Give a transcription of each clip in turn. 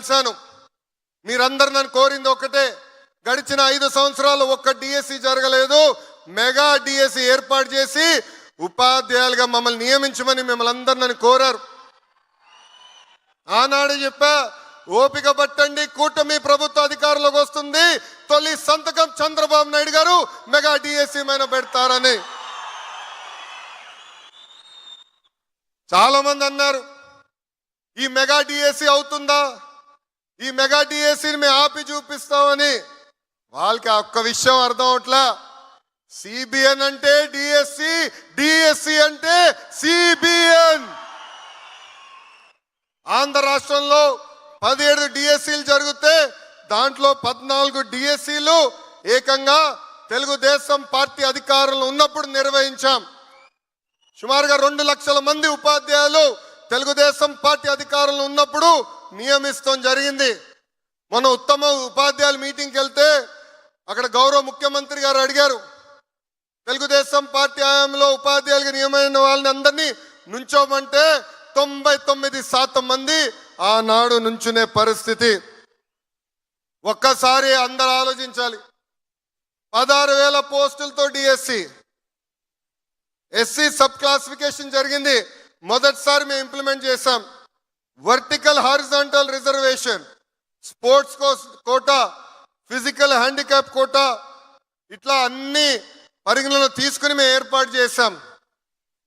కలిశాను. మీరందరు నన్ను కోరింది ఒకటే గడిచిన ఐదు సంవత్సరాలు ఒక్క డిఎస్సి జరగలేదు. మెగా డిఎస్సి ఏర్పాటు చేసి ఉపాధ్యాయులుగా మమ్మల్ని నియమించమని మిమ్మల్ని అందరు నన్ను కోరారు. ఆనాడు చెప్పా ఓపిక పట్టండి కూటమి ప్రభుత్వ అధికారంలోకి వస్తుంది. తొలి సంతకం చంద్రబాబు నాయుడు గారు మెగా డిఎస్సి మీద పెడతారని. చాలా మంది అన్నారు ఈ మెగా డిఎస్సి అవుతుందా? ఈ మెగా డిఎస్సిని మేము ఆపి చూపిస్తామని. వాళ్ళకి ఒక్క విషయం అర్థం అవట్లా? సిబిఎన్ అంటే డిఎస్సి డిఎస్సి అంటే సిబిఎన్. ఆంధ్ర రాష్ట్రంలో పదిహేడు డిఎస్సీలు జరిగితే దాంట్లో పద్నాలుగు డిఎస్సీలు ఏకంగా తెలుగుదేశం పార్టీ అధికారులు ఉన్నప్పుడు నిర్వహించాం. సుమారుగా రెండు లక్షల మంది ఉపాధ్యాయులు తెలుగుదేశం పార్టీ అధికారులు ఉన్నప్పుడు నియమిస్తాం జరిగింది. మన ఉత్తమ ఉపాధ్యాయుల మీటింగ్కి వెళ్తే అక్కడ గౌరవ ముఖ్యమంత్రి గారు అడిగారు తెలుగుదేశం పార్టీ హయాంలో ఉపాధ్యాయులకు నియమైన వాళ్ళని అందరినీ నుంచోమంటే తొంభై తొమ్మిది శాతం మంది ఆనాడు నుంచునే పరిస్థితి. ఒక్కసారి అందరు ఆలోచించాలి. పదహారు వేల పోస్టులతో డిఎస్సి. ఎస్సీ సబ్ క్లాసిఫికేషన్ జరిగింది. మొదటిసారి మేము ఇంప్లిమెంట్ చేశాం. Vertical horizontal reservation sports quota physical handicap quota ఇట్లా అన్ని పరిగణలో తీసుకుని మేము ఏర్పాటు చేశాం.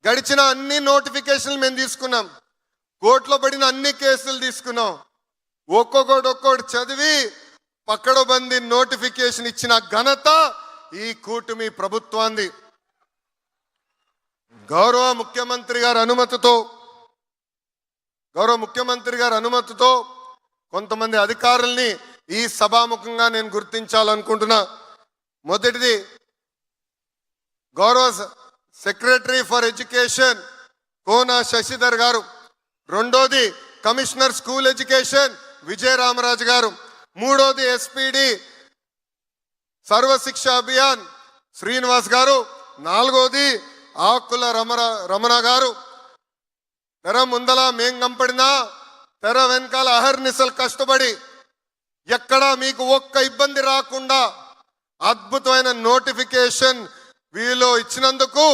గడిచిన అన్ని నోటిఫికేషన్లు మేము తీసుకున్నాం. కోర్టులో పడిన అన్ని కేసులు తీసుకున్నాం. ఒక్కొక్కటి ఒక్కొక్కటి చదివి పక్కడబంది నోటిఫికేషన్ ఇచ్చిన ఘనత ఈ కూటమి ప్రభుత్వాన్ని గౌరవ ముఖ్యమంత్రి గారి అనుమతితో గౌరవ ముఖ్యమంత్రి గారి అనుమతితో కొంతమంది అధికారుల్ని ఈ సభాముఖంగా నేను గుర్తించాలనుకుంటున్నా. మొదటిది గౌరవ secretary for education Kona Sasidhar garu. రెండోది కమిషనర్ స్కూల్ ఎడ్యుకేషన్ విజయరామరాజు గారు. మూడోది ఎస్పీడి సర్వశిక్ష అభియాన్ శ్రీనివాస్ గారు. నాలుగోది ఆకుల రమణ రమణ గారు. తెర ముందల మేం కంపడినా తెర వెనకాల అహర్నిశలు కష్టపడి ఎక్కడా మీకు ఒక్క ఇబ్బంది రాకుండా అద్భుతమైన నోటిఫికేషన్ వీలో ఇచ్చినందుకు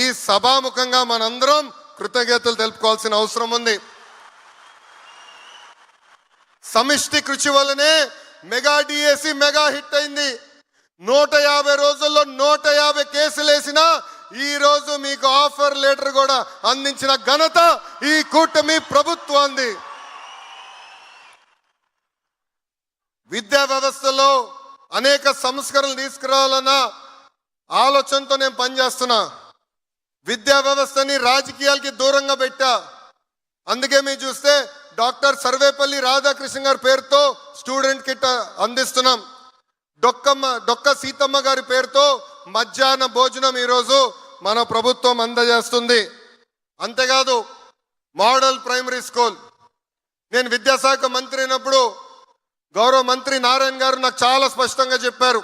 ఈ సభాముఖంగా మనందరం కృతజ్ఞతలు తెలుపుకోవాల్సిన అవసరం ఉంది. సమిష్టి కృషి వల్లనే మెగా డిఎసి మెగా హిట్ అయింది. నూట యాభై రోజుల్లో నూట యాభై కేసులు వేసినా ఈ రోజు మీకు ఆఫర్ లెటర్ కూడా అందించిన ఘనత ఈ కూటమి ప్రభుత్వాన్ని విద్యా వ్యవస్థలో అనేక సంస్కరణలు తీసుకురావాలన్న ఆలోచనతో నేను పనిచేస్తున్నా. విద్యా వ్యవస్థని రాజకీయాలకి దూరంగా పెట్టా. అందుకే మీరు చూస్తే డాక్టర్ సర్వేపల్లి రాధాకృష్ణ గారి పేరుతో స్టూడెంట్ కిట్ అందిస్తున్నాం. డొక్కమ్మ డొక్క సీతమ్మ గారి పేరుతో మధ్యాహ్న భోజనం ఈరోజు మన ప్రభుత్వం అందజేస్తుంది. అంతేకాదు మోడల్ ప్రైమరీ స్కూల్. నేను విద్యాశాఖ మంత్రి అయినప్పుడు గౌరవ మంత్రి నారాయణ గారు నాకు చాలా స్పష్టంగా చెప్పారు.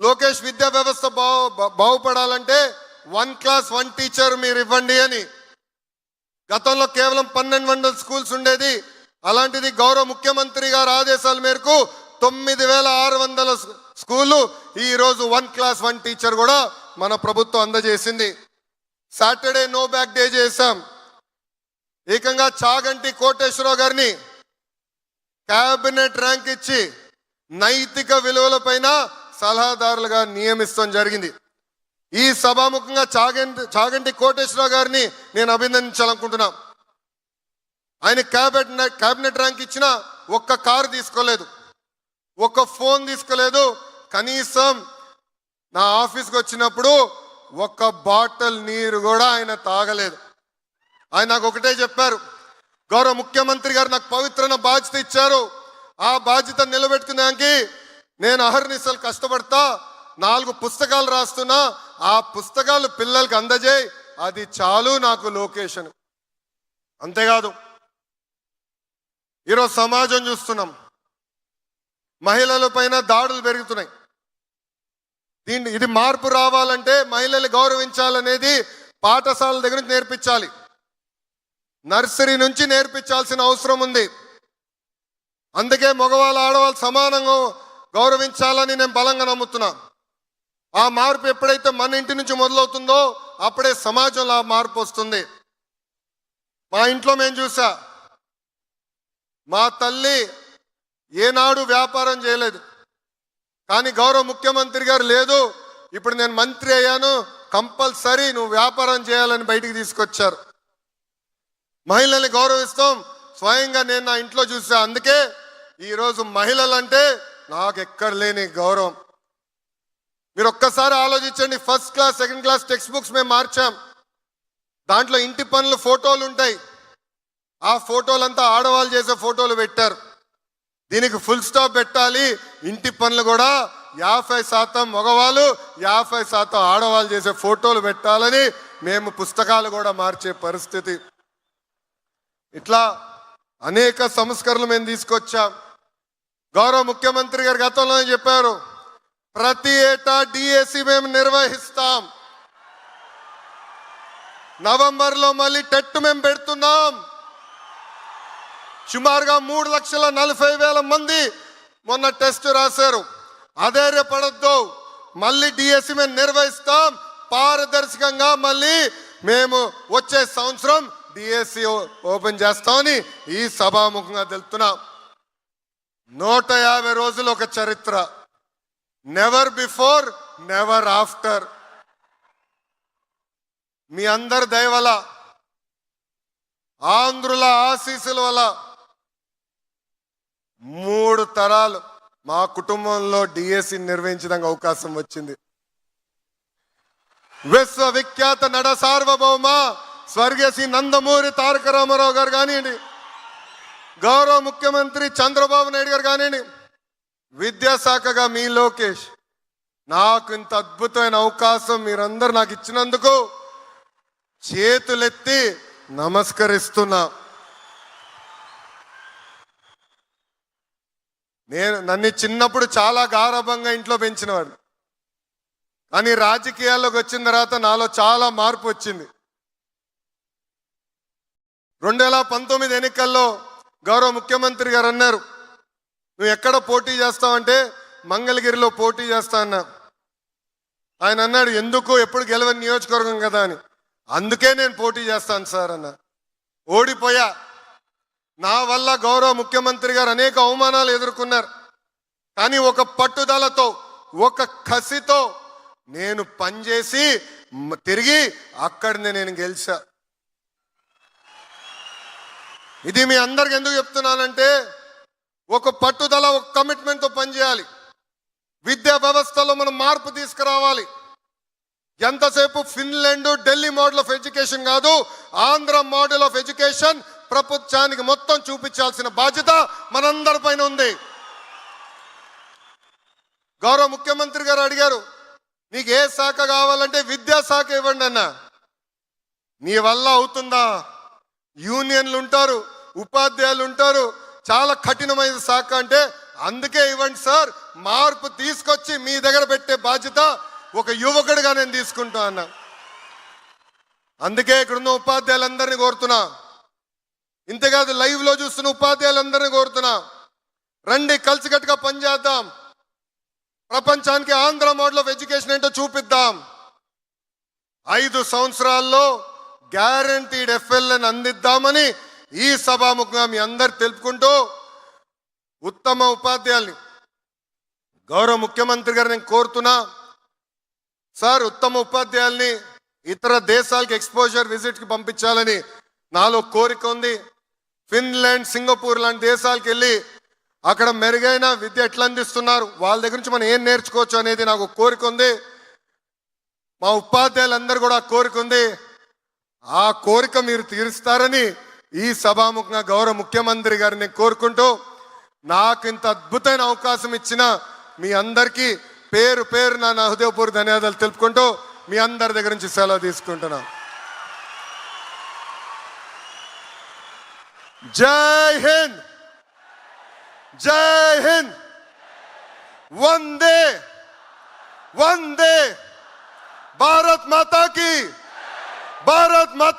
లోకేష్ విద్యా వ్యవస్థ బాగు బా- బాగుపడాలంటే వన్ క్లాస్ వన్ టీచర్ మీరు ఇవ్వండి అని. గతంలో కేవలం పన్నెండు వందల స్కూల్స్ ఉండేది. అలాంటిది గౌరవ ముఖ్యమంత్రి గారి ఆదేశాల మేరకు తొమ్మిది వేల ఆరు వందల స్కూళ్ళు ఈరోజు వన్ క్లాస్ వన్ టీచర్ కూడా మన ప్రభుత్వం అందజేసింది. సాటర్డే నో బ్యాక్ డే చేశాం. ఏకంగా చాగంటి కోటేశ్వరరావు గారిని క్యాబినెట్ ర్యాంక్ ఇచ్చి నైతిక విలువలపైన సలహాదారులుగా నియమిస్తాం జరిగింది. ఈ సభాముఖంగా చాగంటి చాగంటి కోటేశ్వరరావు గారిని నేను అభినందించాలనుకుంటున్నా. ఆయన క్యాబినెట్ క్యాబినెట్ ర్యాంక్ ఇచ్చిన ఒక్క కారు తీసుకోలేదు. ఒక్క ఫోన్ తీసుకోలేదు. కనీసం నా ఆఫీస్కి వచ్చినప్పుడు ఒక్క బాటిల్ నీరు కూడా ఆయన తాగలేదు. ఆయన నాకు ఒకటే చెప్పారు గౌరవ ముఖ్యమంత్రి గారు నాకు పవిత్రమైన బాధ్యత ఇచ్చారు. ఆ బాధ్యత నిలబెట్టుకున్నానికి నేను అహర్నిశలు కష్టపడతా నాలుగు పుస్తకాలు రాస్తున్నా ఆ పుస్తకాలు పిల్లలకి అందజేయి అది చాలు నాకు లొకేషన్. అంతేకాదు ఈరోజు సమాజం చూస్తున్నాం మహిళల పైన దాడులు పెరుగుతున్నాయి. దీన్ని ఇది మార్పు రావాలంటే మహిళలు గౌరవించాలనేది పాఠశాల దగ్గర నుంచి నేర్పించాలి. నర్సరీ నుంచి నేర్పించాల్సిన అవసరం ఉంది. అందుకే మగవాళ్ళు ఆడవాళ్ళు సమానంగా గౌరవించాలని నేను బలంగా నమ్ముతున్నా. ఆ మార్పు ఎప్పుడైతే మన ఇంటి నుంచి మొదలవుతుందో అప్పుడే సమాజంలో ఆ మార్పు వస్తుంది. మా ఇంట్లో మేము చూసా మా తల్లి ఏనాడు వ్యాపారం చేయలేదు. కానీ గౌరవ ముఖ్యమంత్రి గారు లేదు. ఇప్పుడు నేను మంత్రి అయ్యాను. కంపల్సరీ నువ్వు వ్యాపారం చేయాలని బయటికి తీసుకొచ్చారు. మహిళల్ని గౌరవిస్తాం. స్వయంగా నేను నా ఇంట్లో చూసా. అందుకే ఈరోజు మహిళలంటే నాకు ఎక్కడ లేని గౌరవం. మీరు ఒక్కసారి ఆలోచించండి. First class second class text books మేము మార్చాం. దాంట్లో ఇంటి పనులు ఫోటోలు ఉంటాయి. ఆ ఫోటోలంతా ఆడవాళ్ళు చేసే ఫోటోలు పెట్టారు. దీనికి ఫుల్ స్టాప్ పెట్టాలి. ఇంటి పనులు కూడా యాభై శాతం మగవాళ్ళు యాభై శాతం ఆడవాళ్ళు చేసే ఫోటోలు పెట్టాలని మేము పుస్తకాలు కూడా మార్చే పరిస్థితి. ఇట్లా అనేక సంస్కరణలు మేము తీసుకొచ్చాం. గౌరవ ముఖ్యమంత్రి గారు గతంలో చెప్పారు ప్రతి ఏటా డిఎస్సి మేము నిర్వహిస్తాం. నవంబర్లో మళ్ళీ టెట్ మేము పెడుతున్నాం. సుమారుగా మూడు లక్షల నలభై వేల మంది మొన్న టెస్ట్ రాశారు. అధైర్యపడద్దు. మళ్ళీ డిఎస్సి మేము నిర్వహిస్తాం. పారదర్శకంగా మళ్ళీ మేము వచ్చే సంవత్సరం డిఎస్సి ఓపెన్ చేస్తామని ఈ సభాముఖంగా తెలుపుతున్నాం. నూట యాభై రోజులు ఒక చరిత్ర. నెవర్ బిఫోర్ నెవర్ ఆఫ్టర్ మీ అందరి దయవల ఆంధ్రుల ఆశీస్సుల వల్ల మూడు తరాలు మా కుటుంబంలో డిఎస్సి నిర్వహించడానికి అవకాశం వచ్చింది. విశ్వవిఖ్యాత నడ సార్వభౌమ స్వర్గీయ శ్రీ నందమూరి తారక రామారావు గారు కానివ్వండి గౌరవ ముఖ్యమంత్రి చంద్రబాబు నాయుడు గారు కానివ్వండి విద్యాశాఖగా మీ లోకేష్ నాకు ఇంత అద్భుతమైన అవకాశం మీరందరూ నాకు ఇచ్చినందుకు చేతులెత్తి నమస్కరిస్తున్నా. నేను నన్ను చిన్నప్పుడు చాలా గారభంగా ఇంట్లో పెంచినవాడు. కానీ రాజకీయాల్లోకి వచ్చిన తర్వాత నాలో చాలా మార్పు వచ్చింది. రెండు వేల పంతొమ్మిది ఎన్నికల్లో గౌరవ ముఖ్యమంత్రి గారు అన్నారు నువ్వు ఎక్కడ పోటీ చేస్తావంటే మంగళగిరిలో పోటీ చేస్తా అన్నా ఆయన అన్నాడు ఎందుకు? ఎప్పుడు గెలవని నియోజకవర్గం కదా అని. అందుకే నేను పోటీ చేస్తాను సార్ అన్న ఓడిపోయా. నా వల్ల గౌరవ ముఖ్యమంత్రి గారు అనేక అవమానాలు ఎదుర్కొన్నారు. కానీ ఒక పట్టుదలతో ఒక కసితో నేను పనిచేసి తిరిగి అక్కడనే నేను గెలిచా. ఇది మీ అందరికి ఎందుకు చెప్తున్నానంటే ఒక పట్టుదల ఒక కమిట్మెంట్తో పనిచేయాలి. విద్యా వ్యవస్థలో మనం మార్పు తీసుకురావాలి. ఎంతసేపు Finland Delhi model of education కాదు ఆంధ్ర మోడల్ ఆఫ్ ఎడ్యుకేషన్ ప్రపంచానికి మొత్తం చూపించాల్సిన బాధ్యత మనందరి పైన ఉంది. గౌరవ ముఖ్యమంత్రి గారు అడిగారు నీకు ఏ శాఖ కావాలంటే విద్యా శాఖ ఇవ్వండి అన్న. నీ వల్ల అవుతుందా? యూనియన్లు ఉంటారు ఉపాధ్యాయులు ఉంటారు చాలా కఠినమైన శాఖ అంటే అందుకే ఇవ్వండి సార్ మార్పు తీసుకొచ్చి మీ దగ్గర పెట్టే బాధ్యత ఒక యువకుడిగా నేను తీసుకుంటా అన్న. అందుకే ఇక్కడున్న ఉపాధ్యాయులందరినీ కోరుతున్నా. ఇంతేకాదు లైవ్లో చూస్తున్న ఉపాధ్యాయులందరినీ కోరుతున్నా. రండి కలిసికట్టుగా పనిచేద్దాం ప్రపంచానికి ఆంధ్ర మోడల్ ఆఫ్ ఎడ్యుకేషన్ ఏంటో చూపిద్దాం. ఐదు సంవత్సరాల్లో గ్యారంటీడ్ ఎఫ్ఎల్ఎన్ అందిద్దామని ఈ సభాముఖంగా మీ అందరు తెలుపుకుంటూ ఉత్తమ ఉపాధ్యాయుల్ని గౌరవ ముఖ్యమంత్రి గారు నేను కోరుతున్నా. సార్ ఉత్తమ ఉపాధ్యాయుల్ని ఇతర దేశాలకు ఎక్స్పోజర్ విజిట్కి పంపించాలని నాలో కోరిక ఉంది. ఫిన్లాండ్ సింగపూర్ లాంటి దేశాలకు వెళ్ళి అక్కడ మెరుగైన విద్య ఎట్లా అందిస్తున్నారు? వాళ్ళ దగ్గర నుంచి మనం ఏం నేర్చుకోవచ్చు అనేది నాకు కోరిక ఉంది. మా ఉపాధ్యాయులందరూ కూడా కోరిక ఉంది. ఆ కోరిక మీరు తీరుస్తారని ఈ సభాముఖంగా గౌరవ ముఖ్యమంత్రి గారిని కోరుకుంటూ నాకు ఇంత అద్భుతమైన అవకాశం ఇచ్చిన మీ అందరికీ పేరు పేరు నా హృదయపూర్వ ధన్యవాదాలు తెలుపుకుంటూ మీ అందరి దగ్గర నుంచి సెలవు తీసుకుంటున్నాను. जय हिंद। जय हिंद। वंदे। वंदे। भारत माता की। भारत माता